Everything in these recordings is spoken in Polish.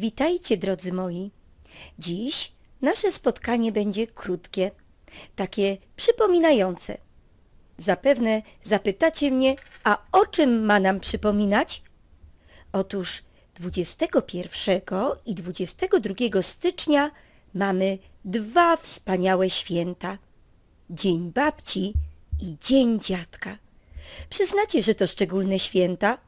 Witajcie, drodzy moi. Dziś nasze spotkanie będzie krótkie, takie przypominające. Zapewne zapytacie mnie, a o czym ma nam przypominać? Otóż 21 i 22 stycznia mamy dwa wspaniałe święta. Dzień babci i Dzień Dziadka. Przyznacie, że to szczególne święta?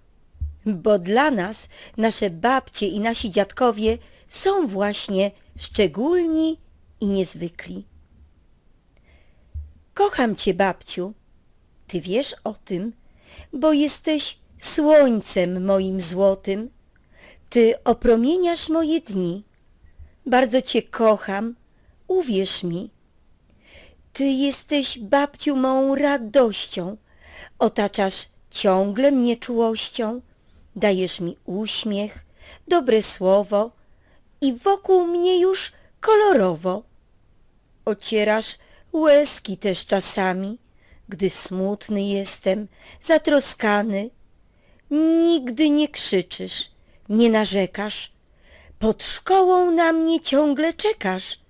Bo dla nas nasze babcie i nasi dziadkowie są właśnie szczególni i niezwykli. Kocham cię, babciu. Ty wiesz o tym, bo jesteś słońcem moim złotym. Ty opromieniasz moje dni. Bardzo cię kocham, uwierz mi. Ty jesteś, babciu, mą radością. Otaczasz ciągle mnie czułością. Dajesz mi uśmiech, dobre słowo i wokół mnie już kolorowo. Ocierasz łezki też czasami, gdy smutny jestem, zatroskany. Nigdy nie krzyczysz, nie narzekasz. Pod szkołą na mnie ciągle czekasz.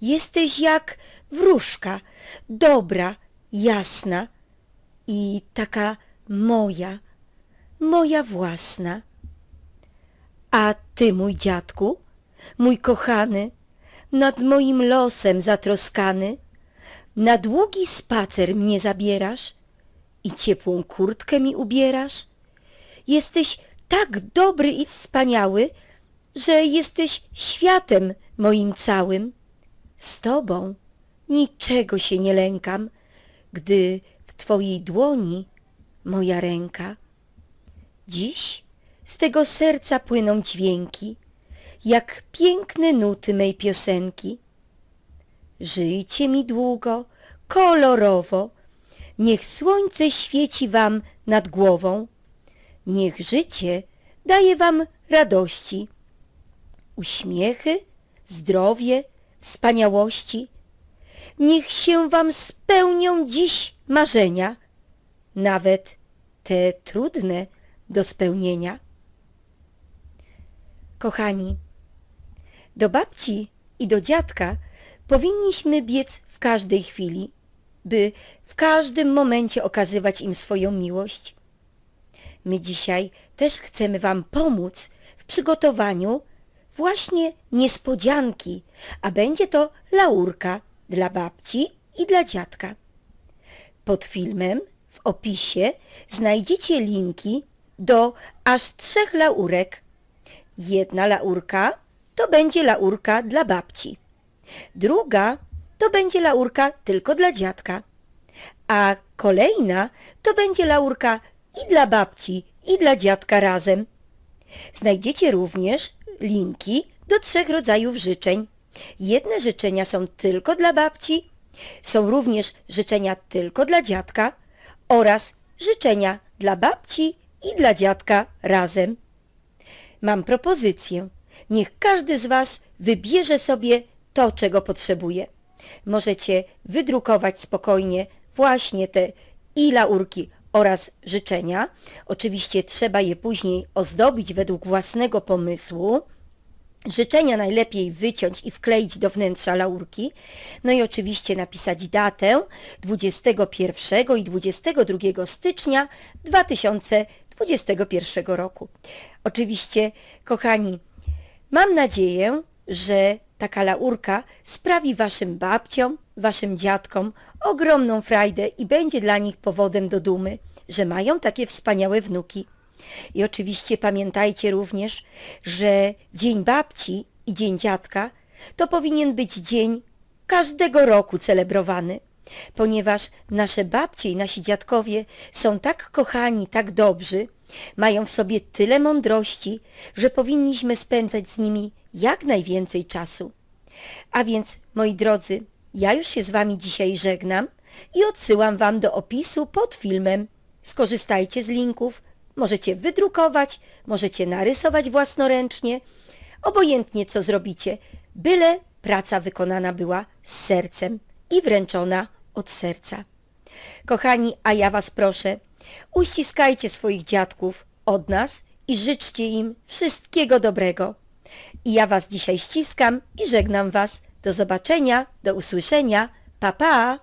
Jesteś jak wróżka, dobra, jasna i taka moja, moja własna. A ty, mój dziadku, mój kochany, nad moim losem zatroskany, na długi spacer mnie zabierasz i ciepłą kurtkę mi ubierasz. Jesteś tak dobry i wspaniały, że jesteś światem moim całym. Z tobą niczego się nie lękam, gdy w twojej dłoni moja ręka. Dziś z tego serca płyną dźwięki, jak piękne nuty mej piosenki. Żyjcie mi długo, kolorowo, niech słońce świeci wam nad głową, niech życie daje wam radości, uśmiechy, zdrowie, wspaniałości. Niech się wam spełnią dziś marzenia, nawet te trudne do spełnienia. Kochani, do babci i do dziadka powinniśmy biec w każdej chwili, by w każdym momencie okazywać im swoją miłość. My dzisiaj też chcemy Wam pomóc w przygotowaniu właśnie niespodzianki, a będzie to laurka dla babci i dla dziadka. Pod filmem w opisie znajdziecie linki do aż trzech laurek. Jedna laurka to będzie laurka dla babci. Druga to będzie laurka tylko dla dziadka. A kolejna to będzie laurka i dla babci, i dla dziadka razem. Znajdziecie również linki do trzech rodzajów życzeń. Jedne życzenia są tylko dla babci, są również życzenia tylko dla dziadka oraz życzenia dla babci i dla dziadka razem. Mam propozycję. Niech każdy z Was wybierze sobie to, czego potrzebuje. Możecie wydrukować spokojnie właśnie te i laurki oraz życzenia. Oczywiście trzeba je później ozdobić według własnego pomysłu. Życzenia najlepiej wyciąć i wkleić do wnętrza laurki. No i oczywiście napisać datę 21 i 22 stycznia 2021 roku. Oczywiście, kochani, mam nadzieję, że taka laurka sprawi waszym babciom, waszym dziadkom ogromną frajdę i będzie dla nich powodem do dumy, że mają takie wspaniałe wnuki. I oczywiście pamiętajcie również, że Dzień Babci i Dzień Dziadka to powinien być dzień każdego roku celebrowany, ponieważ nasze babcie i nasi dziadkowie są tak kochani, tak dobrzy, mają w sobie tyle mądrości, że powinniśmy spędzać z nimi jak najwięcej czasu. A więc, moi drodzy, ja już się z wami dzisiaj żegnam i odsyłam wam do opisu pod filmem. Skorzystajcie z linków, możecie wydrukować, możecie narysować własnoręcznie, obojętnie co zrobicie, byle praca wykonana była z sercem i wręczona od serca. Kochani, a ja was proszę, uściskajcie swoich dziadków od nas i życzcie im wszystkiego dobrego. I ja Was dzisiaj ściskam i żegnam Was. Do zobaczenia, do usłyszenia. Pa, pa!